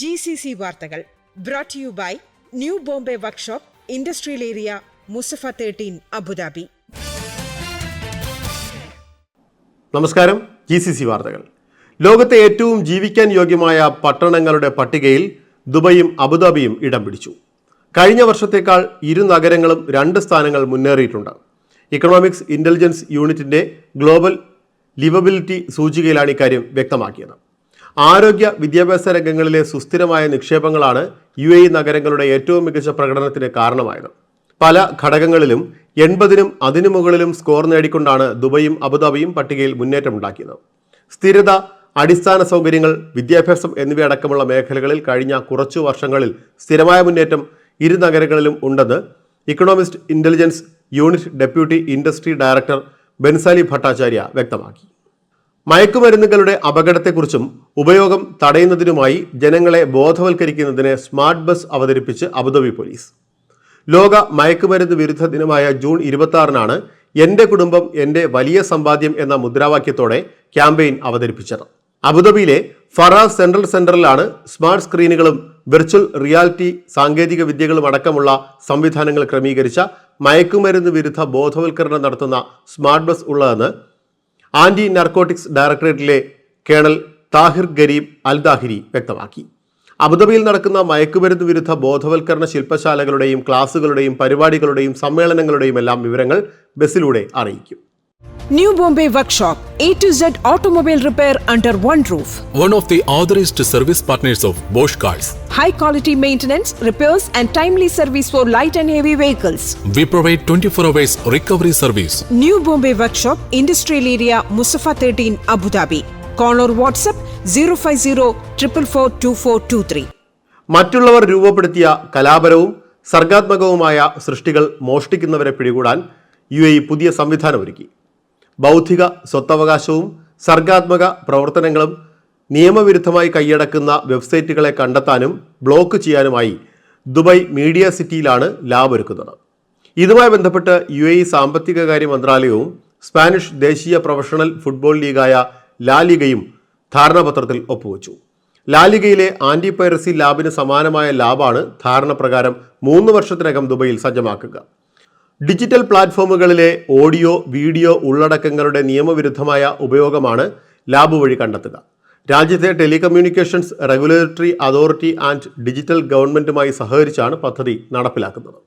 G C C വാർത്തകൾ brought you by new Bombay workshop industrial area Musaffah thirteen Abu Dhabi നമസ്കാരം G C C വാർത്തകൾ. ലോകത്തെ ഏറ്റവും ജീവിക്കാൻ യോഗ്യമായ പട്ടണങ്ങളുടെ പട്ടികയിൽ ദുബൈയും അബുദാബിയും ഇടം പിടിച്ചു. കഴിഞ്ഞ വർഷത്തേക്കാൾ ഇരു നഗരങ്ങളും രണ്ട് സ്ഥാനങ്ങൾ മുന്നേറിയിട്ടുണ്ട്. ഇക്കണോമിക്സ് ഇന്റലിജൻസ് യൂണിറ്റിന്റെ ഗ്ലോബൽ ലിവബിലിറ്റി സൂചികയിലാണ് ഇക്കാര്യം വ്യക്തമാക്കിയത്. ആരോഗ്യ വിദ്യാഭ്യാസ രംഗങ്ങളിലെ സുസ്ഥിരമായ നിക്ഷേപങ്ങളാണ് യു എ നഗരങ്ങളുടെ ഏറ്റവും മികച്ച പ്രകടനത്തിന് കാരണമായത്. പല ഘടകങ്ങളിലും എൺപതിനും അതിനു മുകളിലും സ്കോർ നേടിക്കൊണ്ടാണ് ദുബൈയും അബുദാബിയും പട്ടികയിൽ മുന്നേറ്റമുണ്ടാക്കിയത്. സ്ഥിരത അടിസ്ഥാന സൗകര്യങ്ങൾ വിദ്യാഭ്യാസം എന്നിവയടക്കമുള്ള മേഖലകളിൽ കഴിഞ്ഞ കുറച്ചു വർഷങ്ങളിൽ സ്ഥിരമായ മുന്നേറ്റം ഇരു നഗരങ്ങളിലും ഉണ്ടെന്ന് economist intelligence unit deputy industry director ബെൻസാലി Bhattacharya വ്യക്തമാക്കി. മയക്കുമരുന്നുകളുടെ അപകടത്തെക്കുറിച്ചും ഉപയോഗം തടയുന്നതിനുമായി ജനങ്ങളെ ബോധവൽക്കരിക്കുന്നതിന് സ്മാർട്ട് ബസ് അവതരിപ്പിച്ച് അബുദാബി പോലീസ്. ലോക മയക്കുമരുന്ന് വിരുദ്ധ ദിനമായ ജൂൺ ഇരുപത്തി എന്റെ കുടുംബം എന്റെ വലിയ സമ്പാദ്യം എന്ന മുദ്രാവാക്യത്തോടെ ക്യാമ്പയിൻ അവതരിപ്പിച്ചത്. അബുദാബിയിലെ ഫറാസ് സെൻട്രൽ സെന്ററിലാണ് സ്മാർട്ട് സ്ക്രീനുകളും വെർച്വൽ റിയാലിറ്റി സാങ്കേതിക വിദ്യകളും അടക്കമുള്ള സംവിധാനങ്ങൾ ക്രമീകരിച്ച മയക്കുമരുന്ന് വിരുദ്ധ ബോധവൽക്കരണം നടത്തുന്ന സ്മാർട്ട് ബസ് ഉള്ളതെന്ന് anti narcotics ഡയറക്ടറേറ്റിലെ colonel Tahir Gharib Al Dhahiri വ്യക്തമാക്കി. അബുദാബിയിൽ നടക്കുന്ന മയക്കുമരുന്ന് വിരുദ്ധ ബോധവൽക്കരണ ശില്പശാലകളുടെയും ക്ലാസുകളുടെയും പരിപാടികളുടെയും സമ്മേളനങ്ങളുടെയും എല്ലാം വിവരങ്ങൾ ബസ്സിലൂടെ അറിയിക്കും. New Bombay workshop A to Z automobile repair under one roof one of the oldest service partners of Bosch cars high quality maintenance repairs and timely service for light and heavy vehicles we provide twenty four hours recovery service new Bombay workshop industrial area Musaffah thirteen Abu Dhabi call or WhatsApp zero five zero triple four two four two three മറ്റുള്ളവർ രൂപപ്പെടുത്തിയ കലാപരവും സർഗാത്മകവുമായ സൃഷ്ടികൾ മോഷ്ടിക്കുന്നവരെ പിടികൂടാൻ U A പുതിയ സംവിധാനം ഒരുക്കി. ബൗദ്ധിക സ്വത്തവകാശവും സർഗാത്മക പ്രവർത്തനങ്ങളും നിയമവിരുദ്ധമായി കൈയടക്കുന്ന വെബ്സൈറ്റുകളെ കണ്ടെത്താനും ബ്ലോക്ക് ചെയ്യാനുമായി ദുബായ് മീഡിയ സിറ്റിയിലാണ് ലാബ് ഒരുക്കുന്നത്. ഇതുമായി ബന്ധപ്പെട്ട് യു എ സാമ്പത്തികകാര്യ മന്ത്രാലയവും സ്പാനിഷ് ദേശീയ പ്രൊഫഷണൽ ഫുട്ബോൾ ലീഗായ ലാലിഗയും ധാരണാപത്രത്തിൽ ഒപ്പുവച്ചു. ലാലിഗയിലെ ആന്റി പൈറസി ലാബിന് സമാനമായ ലാബാണ് ധാരണപ്രകാരം മൂന്ന് വർഷത്തിനകം ദുബൈയിൽ സജ്ജമാക്കുക. ഡിജിറ്റൽ പ്ലാറ്റ്ഫോമുകളിലെ ഓഡിയോ വീഡിയോ ഉള്ളടക്കങ്ങളുടെ നിയമവിരുദ്ധമായ ഉപയോഗമാണ് ലാബ് വഴി കണ്ടെത്തുക. രാജ്യത്തെ telecommunications regulatory authority and digital ഗവൺമെന്റുമായി സഹകരിച്ചാണ് പദ്ധതി നടപ്പിലാക്കുന്നത്.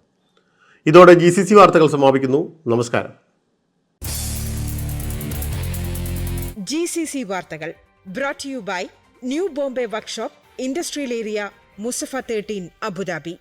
ഇതോടെ ജി സി സി വാർത്തകൾ സമാപിക്കുന്നു. നമസ്കാരം. ജി സി സി വാർത്തകൾ brought you by new Bombay workshop industrial area Musaffah thirteen Abu Dhabi